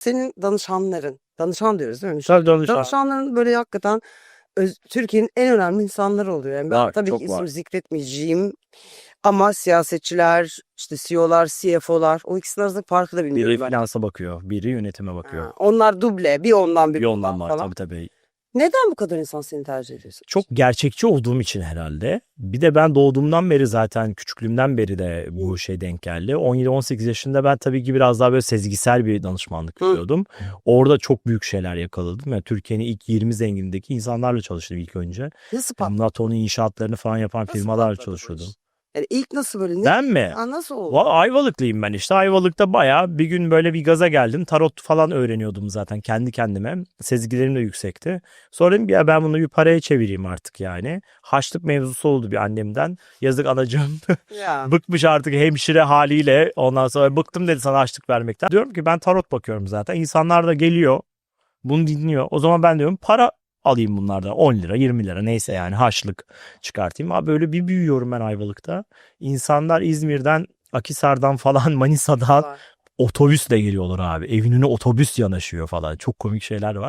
Senin danışanların, danışan diyoruz değil mi? Tabii danışan. Danışanların böyle hakikaten Türkiye'nin en önemli insanları oluyor. Yani ben Var, tabii ki isim var. zikretmeyeceğim ama siyasetçiler, işte CEO'lar, CFO'lar o ikisinin arasındaki farkı da bilmiyorum Biri ben. finansa bakıyor, biri yönetime bakıyor. Ha, onlar duble, bir ondan bir Bir ondan var falan. tabii tabii. Neden bu kadar insan seni tercih ediyorsun? Çok gerçekçi olduğum için herhalde. Bir de ben doğduğumdan beri zaten küçüklüğümden beri de bu şey denk geldi. 17-18 yaşında ben tabii ki biraz daha böyle sezgisel bir danışmanlık yapıyordum. Orada çok büyük şeyler yakaladım. Yani Türkiye'nin ilk 20 zenginindeki insanlarla çalıştım ilk önce. Nasıl patladın? NATO'nun inşaatlarını falan yapan Nasıl firmalarla patladı bu iş? çalışıyordum. Yani ilk nasıl böyle? Ne? Ben mi? Aa, nasıl oldu? Va- Ayvalıklıyım ben işte. Ayvalık'ta bayağı bir gün böyle bir gaza geldim. Tarot falan öğreniyordum zaten kendi kendime. Sezgilerim de yüksekti. Sonra dedim ki ya ben bunu bir paraya çevireyim artık yani. Haçlık mevzusu oldu bir annemden. Yazık anacığım Ya. bıkmış artık hemşire haliyle. Ondan sonra bıktım dedi sana haçlık vermekten. Diyorum ki ben tarot bakıyorum zaten. İnsanlar da geliyor. Bunu dinliyor. O zaman ben diyorum para alayım bunlardan 10 lira 20 lira neyse yani haçlık çıkartayım. Abi böyle bir büyüyorum ben Ayvalık'ta. İnsanlar İzmir'den Akisar'dan falan Manisa'dan otobüsle geliyorlar abi. Evin önüne otobüs yanaşıyor falan. Çok komik şeyler var.